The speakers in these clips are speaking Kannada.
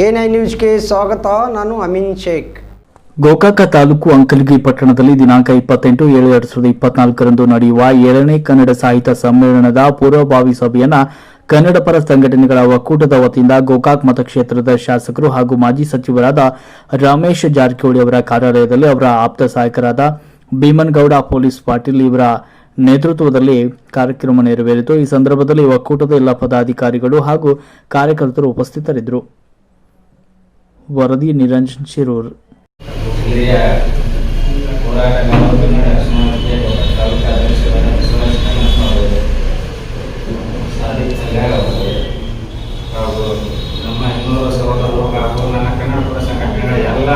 ಐ ನ್ಯೂಸ್ಗೆ ಸ್ವಾಗತ. ನಾನು ಅಮೀನ್ ಶೇಖ್. ಗೋಕಾಕ ತಾಲೂಕು ಅಂಕಲಗಿ ಪಟ್ಟಣದಲ್ಲಿ ದಿನಾಂಕ ಇಪ್ಪತ್ತೆಂಟು ಏಳು ಎರಡು ಸಾವಿರದ ಇಪ್ಪತ್ನಾಲ್ಕರಂದು ನಡೆಯುವ ಏಳನೇ ಕನ್ನಡ ಸಾಹಿತ್ಯ ಸಮ್ಮೇಳನದ ಪೂರ್ವಭಾವಿ ಸಭೆಯನ್ನ ಕನ್ನಡ ಪರ ಸಂಘಟನೆಗಳ ಒಕ್ಕೂಟದ ವತಿಯಿಂದ ಗೋಕಾಕ್ ಮತಕ್ಷೇತ್ರದ ಶಾಸಕರು ಹಾಗೂ ಮಾಜಿ ಸಚಿವರಾದ ರಮೇಶ್ ಜಾರಕಿಹೊಳಿ ಅವರ ಕಾರ್ಯಾಲಯದಲ್ಲಿ ಅವರ ಆಪ್ತ ಸಹಾಯಕರಾದ ಭೀಮನ್ಗೌಡ ಪೊಲೀಸ್ ಪಾಟೀಲ್ ಇವರ ನೇತೃತ್ವದಲ್ಲಿ ಕಾರ್ಯಕ್ರಮ ನೆರವೇರಿತು. ಈ ಸಂದರ್ಭದಲ್ಲಿ ಒಕ್ಕೂಟದ ಎಲ್ಲ ಪದಾಧಿಕಾರಿಗಳು ಹಾಗೂ ಕಾರ್ಯಕರ್ತರು ಉಪಸ್ಥಿತರಿದ್ದರು. ವರದಿ ನಿರಂಜನ್ ಶಿರೂರ್ ಹಾಗೂ ನಮ್ಮ ಇನ್ನೂರು ಸಹೋದರರು ಹಾಗೂ ನನ್ನ ಕನ್ನಡ ಪರ ಸಂಘಟನೆಗಳ ಎಲ್ಲ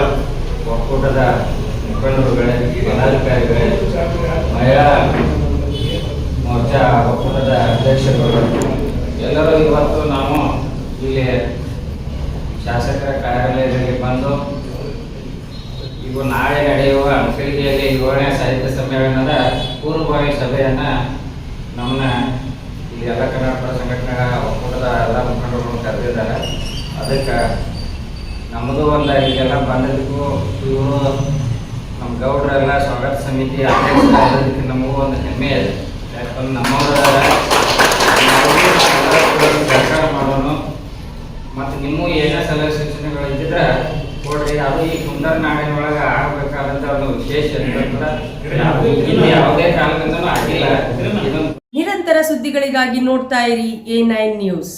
ಒಕ್ಕೂಟದ ಮುಖಂಡರುಗಳೇ ಪದಾಧಿಕಾರಿಗಳೇ ಮಹಿಳಾ ಮೋರ್ಚಾ ಒಕ್ಕೂಟದ ಅಧ್ಯಕ್ಷರುಗಳು ಎಲ್ಲರೂ ಇವತ್ತು ನಾವು ಇಲ್ಲಿ ಶಾಸಕರ ಕಾರ್ಯಾಲಯದಲ್ಲಿ ಬಂದು, ಇವು ನಾಳೆ ನಡೆಯುವ ಅಂಕಲಿಗೆಯಲ್ಲಿ ಏಳನೇ ಸಾಹಿತ್ಯ ಸಮ್ಮೇಳನದ ಪೂರ್ವಭಾವಿ ಸಭೆಯನ್ನ ನಮ್ಮನ್ನ ಈ ಎಲ್ಲ ಕರ್ನಾಟಕ ಸಂಘಟನೆಗಳ ಒಕ್ಕೂಟದ ಎಲ್ಲ ಮುಖಂಡರು ಕರೆದಿದ್ದಾರೆ. ಅದಕ್ಕೆ ನಮ್ಮದು ಒಂದು ಈಗೆಲ್ಲ ಬಂದಿದ್ದಕ್ಕೂ ಇವರು ನಮ್ಮ ಗೌಡರೆಲ್ಲ ಸ್ವಾಗತ ಸಮಿತಿ ಅಧ್ಯಕ್ಷರಾಗೋದಕ್ಕೆ ನಮಗೂ ಒಂದು ಹೆಮ್ಮೆ ಇದೆ. ನಿಮ್ಮೂ ಏನೇ ಸಲಹೆ ಸೂಚನೆಗಳು ಇದ್ದಿದ್ರೆ ಕೊಡ್ರಿ. ಅದು ಈ ಕುಂದರ್ ನಾಡಿನೊಳಗೆ ಆಗಬೇಕಾದಂತ ಒಂದು ವಿಶೇಷ ಯಾವುದೇ ಕಾಲದಿಂದ ಆಗಿಲ್ಲ. ನಿರಂತರ ಸುದ್ದಿಗಳಿಗಾಗಿ ನೋಡ್ತಾ ಇರಿ ಎ ನೈನ್ ನ್ಯೂಸ್.